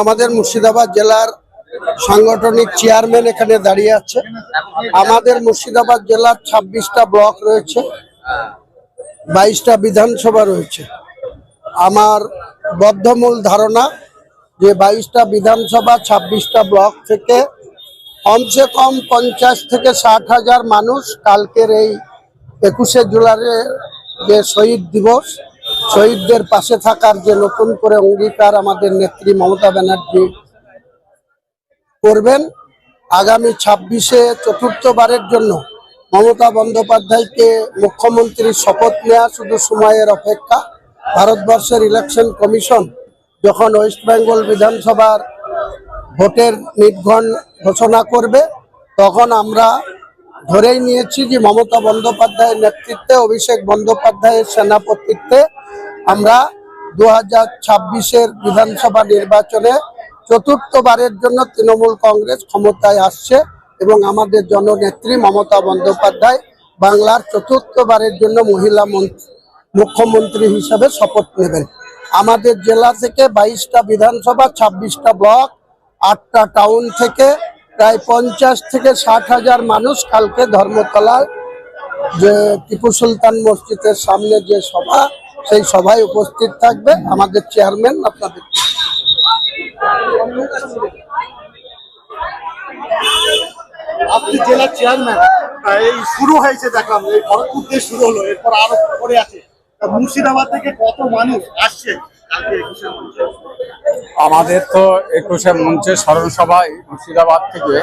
আমাদের মুর্শিদাবাদ জেলার সাংগঠনিক চেয়ারম্যান এখানে দাঁড়িয়ে আছে। আমাদের মুর্শিদাবাদ জেলার ছাব্বিশটা ব্লক রয়েছে, বাইশটা বিধানসভা রয়েছে। আমার বদ্ধমূল ধারণা যে বাইশটা বিধানসভা, ছাব্বিশটা ব্লক থেকে কমসে কম পঞ্চাশ থেকে ষাট হাজার মানুষ কালকের এই একুশে জুলাইয়ের যে শহীদ দিবস শহীদদের পাশে থাকার যে নতুন করে অঙ্গীকার আমাদের নেত্রী মমতা ব্যানার্জি করবেন, আগামী ছাব্বিশে চতুর্থবারের জন্য মমতা বন্দ্যোপাধ্যায়কে মুখ্যমন্ত্রীর শপথ নেওয়া শুধু সময়ের অপেক্ষা, ভারতবর্ষের ইলেকশন কমিশন যখন ওয়েস্ট বেঙ্গল বিধানসভার ভোটের নির্ঘণ ঘোষণা করবে, তখন আমরা ধরেই নিয়েছি যে মমতা বন্দ্যোপাধ্যায়ের নেতৃত্বে, অভিষেক বন্দ্যোপাধ্যায়ের সেনাপতিত্বে আমরা দু হাজার ছাব্বিশের বিধানসভা নির্বাচনে চতুর্থবারের জন্য তৃণমূল কংগ্রেস ক্ষমতায় আসছে এবং আমাদের জননেত্রী মমতা বন্দ্যোপাধ্যায় বাংলার চতুর্থবারের জন্য মহিলা মন্ত্রী, মুখ্যমন্ত্রী হিসাবে শপথ নেবেন। আমাদের জেলা থেকে বাইশটা বিধানসভা, ছাব্বিশটা ব্লক, আটটা টাউন থেকে প্রায় পঞ্চাশ থেকে ষাট হাজার মানুষ কালকে ধর্মতলায় যে টিপু সুলতান মসজিদের সামনে যে সভা সেই সভায় উপস্থিত থাকবে আমাদের চেয়ারম্যান আপনাদের। আপনি জেলার চেয়ারম্যান। এই শুরু হয়েছে দেখলাম এই ভরতপুর দিয়ে শুরু হলো এরপর আরও পরে আছে। তা মুর্শিদাবাদ থেকে কত মানুষ আসছে? আমাদের তো একুশে মঞ্চে স্মরণ সভায় মুর্শিদাবাদ থেকে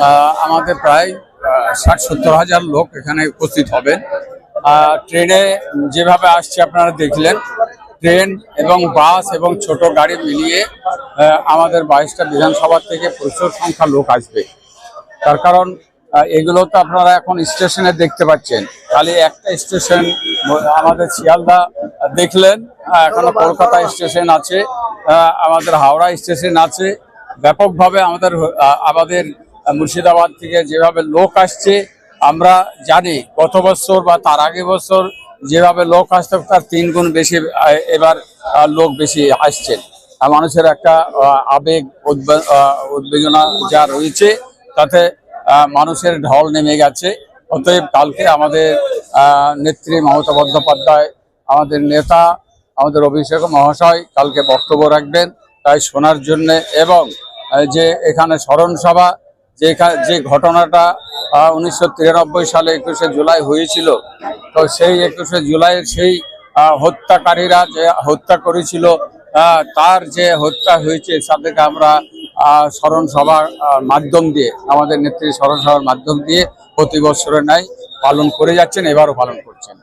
আহ, আমাদের প্রায় ষাট সত্তর হাজার লোক এখানে উপস্থিত হবেন। ট্রেনে যেভাবে আসছে আপনারা দেখলেন, ট্রেন এবং বাস এবং ছোট গাড়ি মিলিয়ে আমাদের বাইশটা বিধানসভা থেকে প্রচুর সংখ্যা লোক আসবে। তার কারণ এগুলো তো আপনারা এখন স্টেশনে দেখতে পাচ্ছেন। খালি একটা স্টেশন, আমাদের শিয়ালদা দেখলেন এখনও কলকাতা স্টেশন আছে আমাদের হাওড়া স্টেশন আছে। ব্যাপকভাবে আমাদের আমাদের মুর্শিদাবাদ থেকে যেভাবে লোক আসছে আমরা জানি গত বছর বা তার আগে বছর যেভাবে লোক আসতো, তার তিন গুণ বেশি এবার লোক বেশি আসছেন। মানুষের একটা আবেগ উদ্বেগনা যা রয়েছে, তাতে মানুষের ঢল নেমে গেছে। অতএব কালকে আমাদের নেত্রী মমতা বন্দ্যোপাধ্যায়, আমাদের নেতা, আমাদের অভিষেক মহাশয় কালকে বক্তব্য রাখবেন। তাই শোনার জন্যে এবং যে এখানে স্মরণ সভা যে যে ঘটনাটা উনিশশো তিরানব্বই সালে একুশে জুলাই হয়েছিল, তো সেই একুশে জুলাইয়ের সেই হত্যাকারীরা যে হত্যা করেছিল তার যে হত্যা হয়েছে তাদেরকে আমরা স্মরণ সভার মাধ্যম দিয়ে, আমাদের নেত্রী স্মরণ সভার মাধ্যম দিয়ে প্রতি বছরের ন্যায় পালন করে যাচ্ছেন, এবারও পালন করছেন।